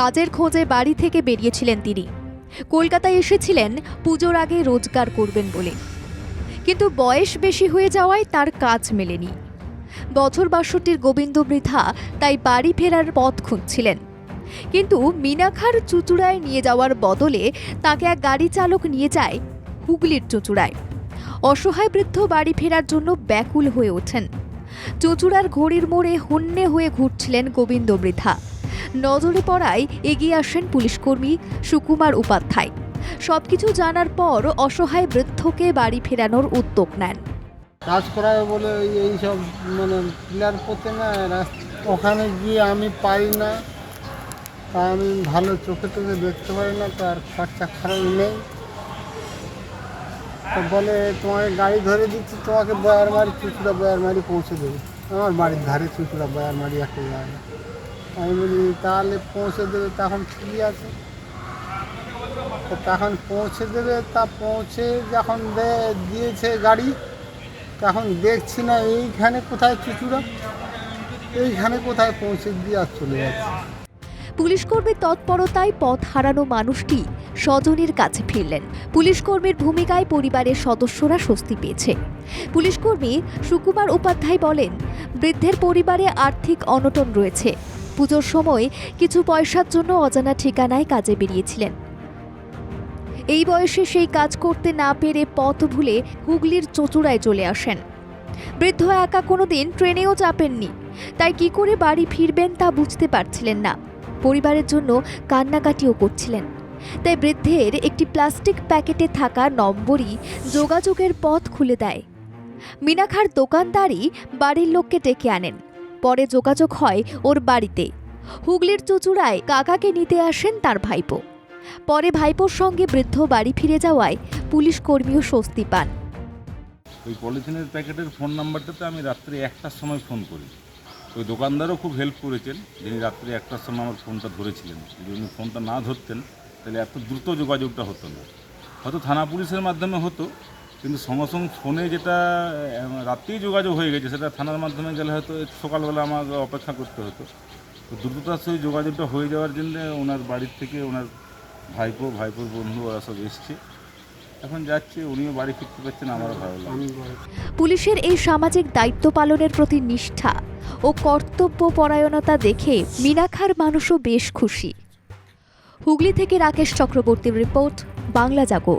কাজের খোঁজে বাড়ি থেকে বেরিয়েছিলেন তিনি। কলকাতায় এসেছিলেন, পুজোর আগে রোজগার করবেন বলে। কিন্তু বয়স বেশি হয়ে যাওয়ায় তার কাজ মেলেনি। বছর বাষট্টির গোবিন্দ বৃথা তাই বাড়ি ফেরার পথ খুঁজছিলেন। কিন্তু মিনাখার চুচুড়ায় নিয়ে যাওয়ার বদলে তাকে এক গাড়ি চালক নিয়ে যায় হুগলির চুচুড়ায়। অসহায় বৃদ্ধ বাড়ি ফেরার জন্য ব্যাকুল হয়ে ওঠেন। চুচুড়ার ঘড়ির মোড়ে হন্যে হয়ে ঘুরছিলেন গোবিন্দ বৃথা। নজরে পড়ায় এগিয়ে আসেন পুলিশকর্মী সুকুমার উপাধ্যায়। সবকিছু জানার পর অসহায় বৃদ্ধকে বাড়ি ফেরানোর উদ্যোগ নেন। কাজ করাবে বলে ওই এইসব মানে পিলার পোতে না ওখানে গিয়ে আমি পারি না। তা আমি ভালো চোখে টোখে দেখতে পারি না, তার খরচা খারাপ নেই। তো বলে, তোমাকে গাড়ি ধরে দিচ্ছি, তোমাকে বয়ারমারি চুচুড়া বয়ারমারি পৌঁছে দেবে। আমার বাড়ির ধারে চুচুড়া বয়ারমারি একটা জায়গা। আমি বলি, তাহলে পৌঁছে দেবে, তখন ঠিকই আছে। তখন পৌঁছে দেবে, তা পৌঁছে যখন দিয়েছে গাড়ি, তখন দেখছি না এইখানে কোথায় চুচুড়া, এইখানে কোথায় পৌঁছে দিয়ে আর চলে যাচ্ছে। পুলিশকর্মীর তৎপরতায় পথ হারানো মানুষটি স্বজনের কাছে ফিরলেন। পুলিশকর্মীর ভূমিকায় পরিবারের সদস্যরা স্বস্তি পেয়েছে। পুলিশকর্মী সুকুমার উপাধ্যায় বলেন, বৃদ্ধের পরিবারে আর্থিক অনটন রয়েছে। পুজোর সময় কিছু পয়সার জন্য অজানা ঠিকানায় কাজে বেরিয়েছিলেন। এই বয়সে সেই কাজ করতে না পেরে পথ ভুলে হুগলির চচুড়ায় চলে আসেন। বৃদ্ধ একা কোনোদিন ট্রেনেও চাপেননি। তাই কি করে বাড়ি ফিরবেন তা বুঝতে পারছিলেন না। পরিবারের জন্য কান্নাকাটিও করছিলেন। তাই বৃদ্ধের একটি প্লাস্টিক প্যাকেটে থাকা নম্বরই যোগাযোগের পথ খুলে দেয়। মিনাখার দোকানদারই বাড়ির লোককে ডেকে আনেন। পরে যোগাযোগ হয় ওর বাড়িতে। হুগলির চুচুড়ায় কাকাকে নিতে আসেন তার ভাইপো। পরে ভাইপোর সঙ্গে বৃদ্ধ বাড়ি ফিরে যাওয়ায় পুলিশ কর্মীও স্বস্তি পান। ওই পলিথিনের প্যাকেটের ফোন নাম্বারটাতে আমি রাত্রি একটার সময় ফোন করি। ওই দোকানদারও খুব হেল্প করেছেন। যিনি রাত্রি একটার সময় আমার ফোনটা ধরেছিলেন। যদি উনি ফোনটা না ধরতেন, তাহলে এত দ্রুত যোগাযোগটা হতো না। হয়তো থানা পুলিশের মাধ্যমে হতো কিন্তু সঙ্গে সঙ্গে ফোনে যেটা আহ, রাত্রেই যোগাযোগ হয়ে গেছে সেটা থানার মাধ্যমে গেলে হয়তো সকালবেলা আমাকে অপেক্ষা করতে হতো। তো দ্রুততার সঙ্গে যোগাযোগটা হয়ে যাওয়ার জন্য ওনার বাড়ির থেকে ওনার ভাইপো ভাইপোর বন্ধু ওরা সব এসছে। এখন যাচ্ছে উনিও বাড়ি ফিরতে পারছেন আমারও ভালো লাগে পুলিশের এই সামাজিক দায়িত্ব পালনের প্রতি নিষ্ঠা ও কর্তব্য পরায়ণতা দেখে মিনাখার মানুষও বেশ খুশি। হুগলি থেকে রাকেশ চক্রবর্তীর রিপোর্ট বাংলা জাগো।